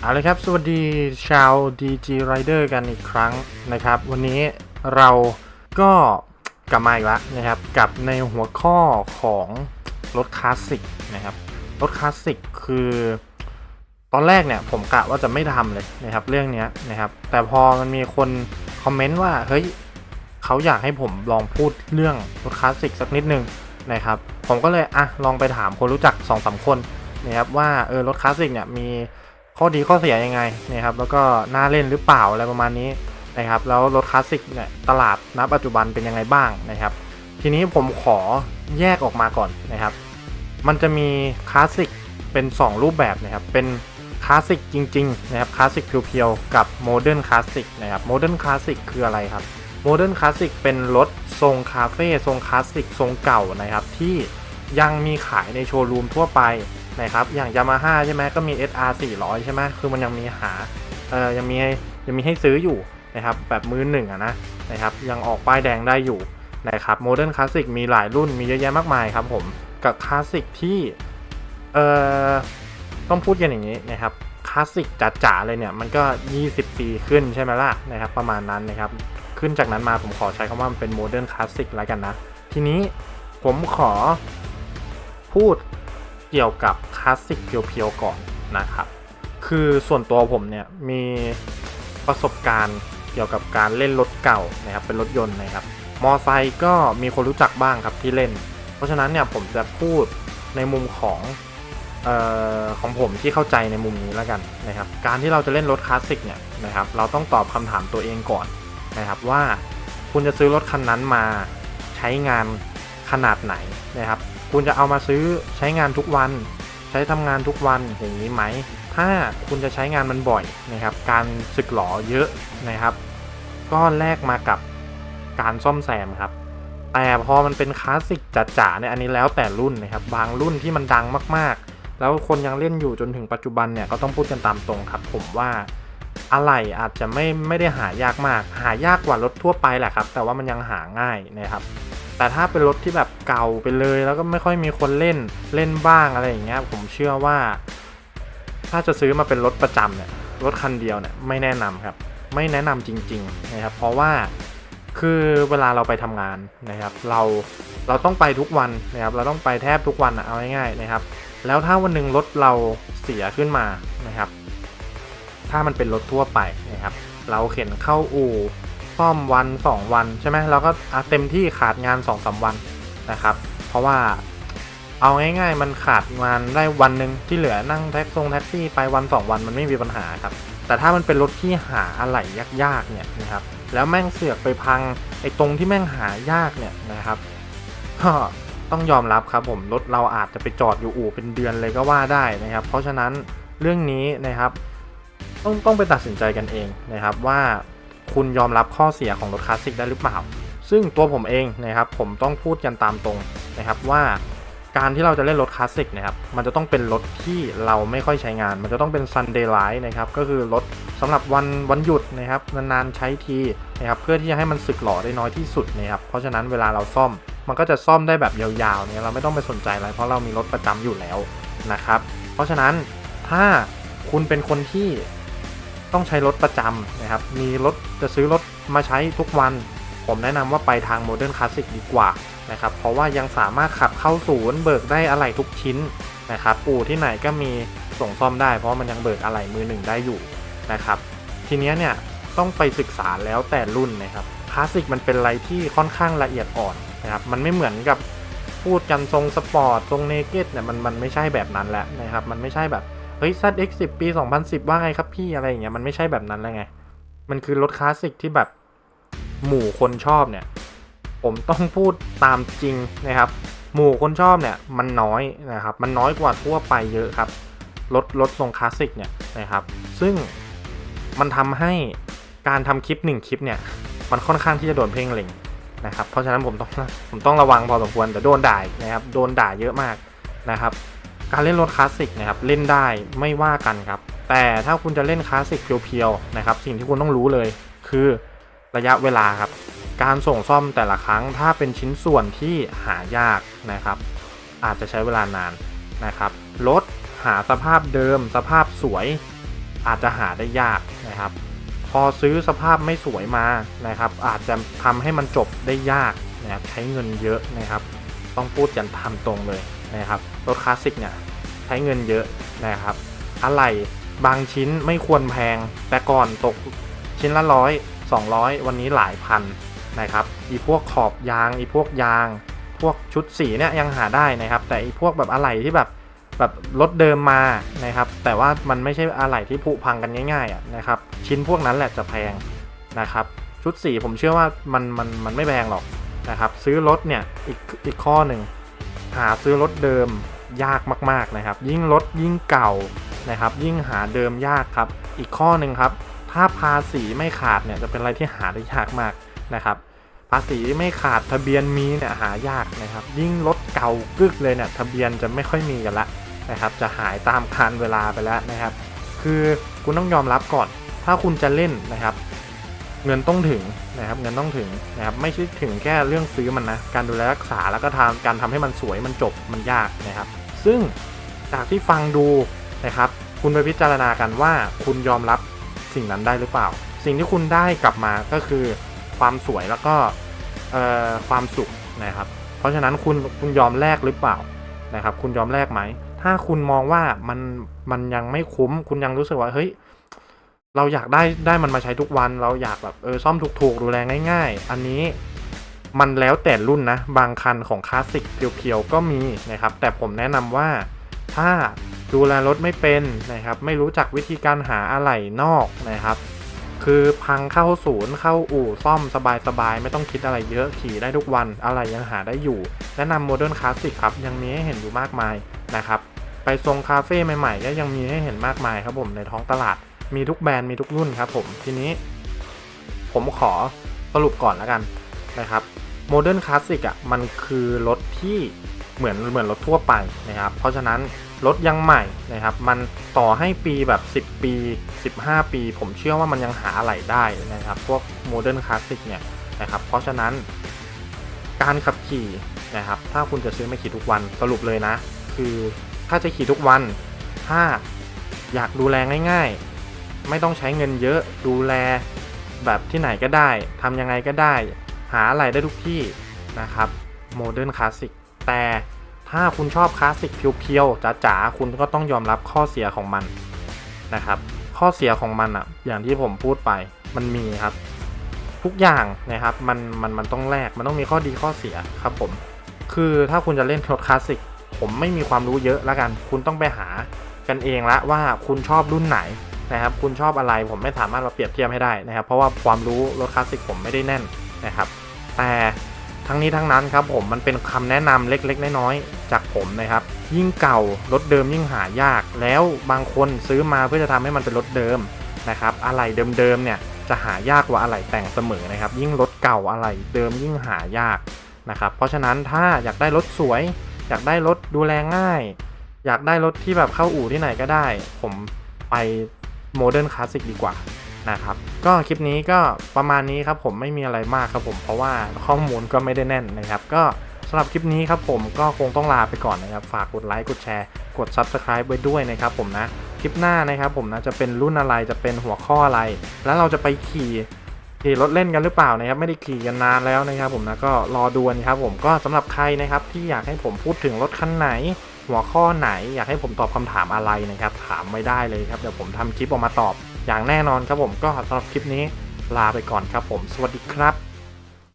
เอาเลยครับ สวัสดีชาว DG Rider กันอีกครั้งนะครับ วันนี้เราก็กลับมาอีกแล้วนะครับ กับในหัวข้อของรถคลาสสิกนะครับ รถคลาสสิกคือ ตอนแรกเนี่ยผมกะว่าจะไม่ทำเลยนะครับ เรื่องนี้นะครับ แต่พอมันมีคนคอมเมนต์ว่า เฮ้ยเขาอยากให้ผมลองพูดเรื่องรถคลาสสิกสักนิดนึงนะครับ ผมก็เลยอะลองไปถามคนรู้จัก2อสคนนะครับว่าเออรถคลาสสิกเนี่ยมี ข้อดีข้อเสียยังไงนะครับแล้วก็น่าเล่นหรือเปล่าอะไรประมาณนี้นะครับแล้วรถคลาสสิกเนี่ยตลาดณปัจจุบันเป็นยังไงบ้างนะครับ ทีนี้ผมขอแยกออกมาก่อนนะครับ มันจะมีคลาสสิกเป็น 2 รูปแบบนะครับเป็นคลาสสิกจริงๆนะครับคลาสสิกเพียวๆกับโมเดิร์นคลาสสิกนะครับโมเดิร์นคลาสสิกคืออะไรครับโมเดิร์นคลาสสิกเป็นรถทรงคาเฟ่ทรงคลาสสิกทรงเก่านะครับที่ยังมีขายในโชว์รูมทั่วไป นะครับอย่าง Yamaha ใช่ไหมก็มี SR 400 ใช่ไหมคือมันยังมีหาเอ่อยังมีให้ยังมีให้ซื้ออยู่นะครับแบบมือหนึ่งอะนะนะครับยังออกป้ายแดงได้อยู่นะครับโมเดิร์นคลาสสิกมีหลายรุ่นมีเยอะแยะมากมายครับผมกับคลาสสิกที่เอ่อต้องพูดกันอย่างนี้นะครับคลาสสิกจ๋าๆเลยเนี่ยมันก็ 20 ปีขึ้นใช่ไหมล่ะนะครับประมาณนั้นนะครับขึ้นจากนั้นมาผมขอใช้คำว่ามันเป็นโมเดิร์นคลาสสิกแล้วกันนะ ทีนี้ผมขอพูด เกี่ยวกับคลาสสิกเพียวๆก่อนนะครับ คือส่วนตัวผมเนี่ยมีประสบการณ์เกี่ยวกับการเล่นรถเก่านะครับเป็นรถยนต์นะครับ มอไซค์ก็มีคนรู้จักบ้างครับที่เล่น เพราะฉะนั้นเนี่ยผมจะพูดในมุมของออของผมที่เข้าใจในมุมนี้แล้วกันนะครับ การที่เราจะเล่นรถคลาสสิกเนี่ยนะครับ เราต้องตอบคำถามตัวเองก่อนนะครับว่าคุณจะซื้อรถคันนั้นมาใช้งานขนาดไหนนะครับ คุณจะเอามาซื้อใช้งานทุกวัน ใช้ทำงานทุกวันอย่างนี้ไหม ถ้าคุณจะใช้งานมันบ่อยนะครับ การสึกหลอเยอะนะครับ ก็แลกมากับการซ่อมแซมครับ แต่พอมันเป็นคลาสสิกจ๋าๆเนี่ยอันนี้แล้วแต่รุ่นนะครับ บางรุ่นที่มันดังมากๆ แล้วคนยังเล่นอยู่จนถึงปัจจุบันเนี่ยก็ต้องพูดกันตามตรงครับ ผมว่าอะไรอาจจะไม่ไม่ได้หายากมาก หายากกว่ารถทั่วไปแหละครับ แต่ว่ามันยังหาง่ายนะครับ แต่ถ้าเป็นรถที่แบบเก่าไปเลย แล้วก็ไม่ค่อยมีคนเล่นเล่นบ้างอะไรอย่างเงี้ยผมเชื่อว่า ถ้าจะซื้อมาเป็นรถประจำเนี่ยรถคันเดียวเนี่ยไม่แนะนำครับ ไม่แนะนำจริงๆนะครับเพราะว่าคือเวลาเราไปทำงานนะครับ เราเราต้องไปทุกวันนะครับ เราต้องไปแทบทุกวันอะเอาง่ายๆนะครับ แล้วถ้าวันหนึ่งรถเราเสียขึ้นมานะครับ ถ้ามันเป็นรถทั่วไปนะครับ เราเข็นเข้าอู่ ซ่อมวัน 2 วันใช่ไหมเราก็เต็มที่ขาดงาน2อสวันนะครับ เพราะว่าเอาง่ายๆ มันขาดงานได้วันหนึ่งที่เหลือนั่งแท็กซงแท็กซี่ไปวัน 2 วันมันไม่มีปัญหาครับ แต่ถ้ามันเป็นรถที่หาอะไหล่ยากๆเนี่ยนะครับแล้วแม่งเสือกไปพังไอ้ตรงที่แม่งหายากเนี่ยนะครับก็ต้องยอมรับครับผมรถเราอาจจะไปจอดอยู่อู่เป็นเดือนเลยก็ว่าได้นะครับ เพราะฉะนั้นเรื่องนี้นะครับ ต้องต้องไปตัดสินใจกันเองนะครับว่า คุณยอมรับข้อเสียของรถคลาสสิกได้หรือเปล่า ซึ่งตัวผมเองนะครับผมต้องพูดกันตามตรงนะครับว่าการที่เราจะเล่นรถคลาสสิกนะครับ มันจะต้องเป็นรถที่เราไม่ค่อยใช้งาน มันจะต้องเป็น Sunday Light นะครับ ก็คือรถสำหรับวันวันหยุดนะครับ นานๆใช้ทีนะครับ เพื่อที่จะให้มันสึกหล่อได้น้อยที่สุดนะครับ เพราะฉะนั้นเวลาเราซ่อม มันก็จะซ่อมได้แบบยาวๆเนี่ย เราไม่ต้องไปสนใจอะไร เพราะเรามีรถประจำอยู่แล้วนะครับ เพราะฉะนั้นถ้าคุณเป็นคนที่ ต้องใช้รถประจำนะครับ มีรถจะซื้อรถมาใช้ทุกวัน ผมแนะนำว่าไปทางโมเดิร์นคลาสสิกดีกว่านะครับ เพราะว่ายังสามารถขับเข้าศูนย์เบิกได้อะไหล่ทุกชิ้นนะครับอู่ที่ไหนก็มีส่งซ่อมได้ เพราะมันยังเบิกอะไหล่มือหนึ่งได้อยู่นะครับ ทีเนี้ยเนี่ยต้องไปศึกษาแล้วแต่รุ่นนะครับคลาสสิกมันเป็นอะไรที่ค่อนข้างละเอียดอ่อนนะครับ มันไม่เหมือนกับพูดกันทรงสปอร์ตทรงเนเกตเนี่ยมันมันไม่ใช่แบบนั้นแหละนะครับ มันไม่ใช่แบบ เฮ้ย ZX 10 ปี 2010 ว่าไงครับพี่อะไรอย่างเงี้ยมันไม่ใช่แบบนั้นแล้วไง มันคือรถคลาสสิกที่แบบหมู่คนชอบเนี่ย ผมต้องพูดตามจริงนะครับ หมู่คนชอบเนี่ยมันน้อยนะครับ มันน้อยกว่าทั่วไปเยอะครับ รถรถทรงคลาสสิกเนี่ยนะครับ ซึ่งมันทำให้การทำคลิปหนึ่งคลิปเนี่ย มันค่อนข้างที่จะโดนเพ่งเล็งนะครับ เพราะฉะนั้นผมต้องผมต้องระวังพอสมควรแต่โดนด่านะครับ โดนด่าเยอะมากนะครับ การเล่นรถคลาสสิกนะครับเล่นได้ไม่ว่ากันครับ แต่ถ้าคุณจะเล่นคลาสสิกเพียวๆนะครับสิ่งที่คุณต้องรู้เลยคือระยะเวลาครับ การส่งซ่อมแต่ละครั้งถ้าเป็นชิ้นส่วนที่หายากนะครับ อาจจะใช้เวลานานนะครับรถหาสภาพเดิม สภาพสวย อาจจะหาได้ยากนะครับ พอซื้อสภาพไม่สวยมานะครับ อาจจะทำให้มันจบได้ยากนะครับใช้เงินเยอะนะครับ ต้องพูดกันทำตรงเลย นะครับรถคลาสสิกเนี่ยใช้เงินเยอะนะครับอะไรบางชิ้นไม่ควรแพง แต่ก่อนตกชิ้นละร้อยสองร้อยวันนี้หลายพันนะครับอีพวกขอบยางอีพวกยาง พวกชุดสีเนี่ยยังหาได้นะครับ แต่อีพวกแบบอะไรที่แบบแบบรถเดิมมานะครับ แต่ว่ามันไม่ใช่อะไรที่ผุพังกันง่ายๆนะครับ ชิ้นพวกนั้นแหละจะแพงนะครับ ชุดสีผมเชื่อว่ามันมันมันไม่แพงหรอกนะครับ ซื้อรถเนี่ยอีกอีกข้อหนึ่ง หาซื้อรถเดิมยากมากๆนะครับ ยิ่งรถยิ่งเก่านะครับ ยิ่งหาเดิมยากครับ อีกข้อหนึ่งครับ ถ้าภาษีไม่ขาดเนี่ยจะเป็นอะไรที่หาได้ยากมากนะครับ ภาษีไม่ขาดทะเบียนมีเนี่ยหายากนะครับ ยิ่งรถเก่ากึกเลยเนี่ยทะเบียนจะไม่ค่อยมีกันละนะครับ จะหายตามคานเวลาไปแล้วนะครับ คือคุณต้องยอมรับก่อน ถ้าคุณจะเล่นนะครับ เงินต้องถึงนะครับเงินต้องถึงนะครับไม่ใช่ถึงแค่เรื่องซื้อมันนะการดูแลรักษาแล้วก็ทำการทำให้มันสวยมันจบมันยากนะครับ ซึ่งจากที่ฟังดูนะครับ คุณไปพิจารณากันว่าคุณยอมรับสิ่งนั้นได้หรือเปล่า สิ่งที่คุณได้กลับมาก็คือความสวยแล้วก็เอ่อความสุขนะครับ เพราะฉะนั้นคุณคุณยอมแลกหรือเปล่านะครับ คุณยอมแลกไหมถ้าคุณมองว่ามันมันยังไม่คุ้ม คุณยังรู้สึกว่าเฮ้ย เราอยากได้ได้มันมาใช้ทุกวัน เราอยากแบบเออซ่อมถูกๆดูแลง่าย ๆ อันนี้มันแล้วแต่รุ่นนะ บางคันของคลาสสิกเพียวๆก็มีนะครับ แต่ผมแนะนำว่าถ้าดูแลรถไม่เป็นนะครับ ไม่รู้จักวิธีการหาอะไหล่นอกนะครับ คือพังเข้าศูนย์เข้าอู่ซ่อมสบายๆ ไม่ต้องคิดอะไรเยอะขี่ได้ทุกวันอะไรยังหาได้อยู่ แนะนำโมเดิร์นคลาสสิกครับ ยังมีให้เห็นอยู่มากมายนะครับ ไปทรงคาเฟ่ใหม่ๆ ก็ยังมีให้เห็นมากมายครับผมในท้องตลาด มีทุกแบรนด์มีทุกรุ่นครับผมทีนี้ ผมขอสรุปก่อนแล้วกันนะครับโมเดิร์นคลาสสิกอะมันคือรถที่เหมือนเหมือนรถทั่วไปนะครับ เพราะฉะนั้นรถยังใหม่นะครับ มันต่อให้ปีแบบ 10 ปี 15 ปี ผมเชื่อว่ามันยังหาอะไรได้นะครับ พวกโมเดิร์นคลาสสิกเนี่ยนะครับ เพราะฉะนั้นการขับขี่นะครับ ถ้าคุณจะซื้อไม่ขี่ทุกวันสรุปเลยนะ คือถ้าจะขี่ทุกวัน ถ้าอยากดูแลง่าย ไม่ต้องใช้เงินเยอะดูแล แบบที่ไหนก็ได้ทำยังไงก็ได้ หาอะไรได้ทุกที่นะครับโมเดิร์นคลาสสิกแต่ถ้าคุณชอบคลาสสิกเพียวๆจ๋าๆคุณก็ต้องยอมรับข้อเสียของมันนะครับ ข้อเสียของมันอะอย่างที่ผมพูดไปมันมีครับ ทุกอย่างนะครับมันมันมันต้องแลกมันต้องมีข้อดีข้อเสียครับผม คือถ้าคุณจะเล่นรถคลาสสิกผมไม่มีความรู้เยอะแล้วกัน คุณต้องไปหากันเองละว่าคุณชอบรุ่นไหน นะครับคุณชอบอะไรผมไม่สามารถมาเปรียบเทียบให้ได้นะครับ เพราะว่าความรู้รถคลาสสิกผมไม่ได้แน่นนะครับ แต่ทั้งนี้ทั้งนั้นครับผมมันเป็นคำแนะนำเล็กๆน้อยๆจากผมนะครับ ยิ่งเก่ารถเดิมยิ่งหายาก แล้วบางคนซื้อมาเพื่อจะทำให้มันเป็นรถเดิมนะครับอะไรเดิมๆเนี่ยจะหายากกว่าอะไรแต่งเสมอนะครับ ยิ่งรถเก่าอะไรเดิมยิ่งหายากนะครับ เพราะฉะนั้นถ้าอยากได้รถสวย อยากได้รถดูแลง่าย อยากได้รถที่แบบเข้าอู่ที่ไหนก็ได้ ผมไป โมเดิร์นคลาสสิกดีกว่านะครับก็คลิปนี้ก็ประมาณนี้ครับผมไม่มีอะไรมากครับผมเพราะว่าข้อมูลก็ไม่ได้แน่นนะครับ ก็สำหรับคลิปนี้ครับผมก็คงต้องลาไปก่อนนะครับ ฝากกดไลค์กดแชร์ กด Subscribe ไว้ด้วยนะครับผมนะ คลิปหน้านะครับผมนะจะเป็นรุ่นอะไรจะเป็นหัวข้ออะไร แล้วเราจะไปขี่ขี่รถเล่นกันหรือเปล่านะครับ ไม่ได้ขี่กันนานแล้วนะครับ ผมนะก็รอดูกันครับผมก็สำหรับใครนะครับที่อยากให้ผมพูดถึงรถคันไหน หัวข้อไหนอยากให้ผมตอบคำถามอะไรนะครับ ถามไม่ได้เลยครับเดี๋ยวผมทำคลิปออกมาตอบอย่างแน่นอนครับผมก็สำหรับคลิปนี้ลาไปก่อนครับผม สวัสดีครับ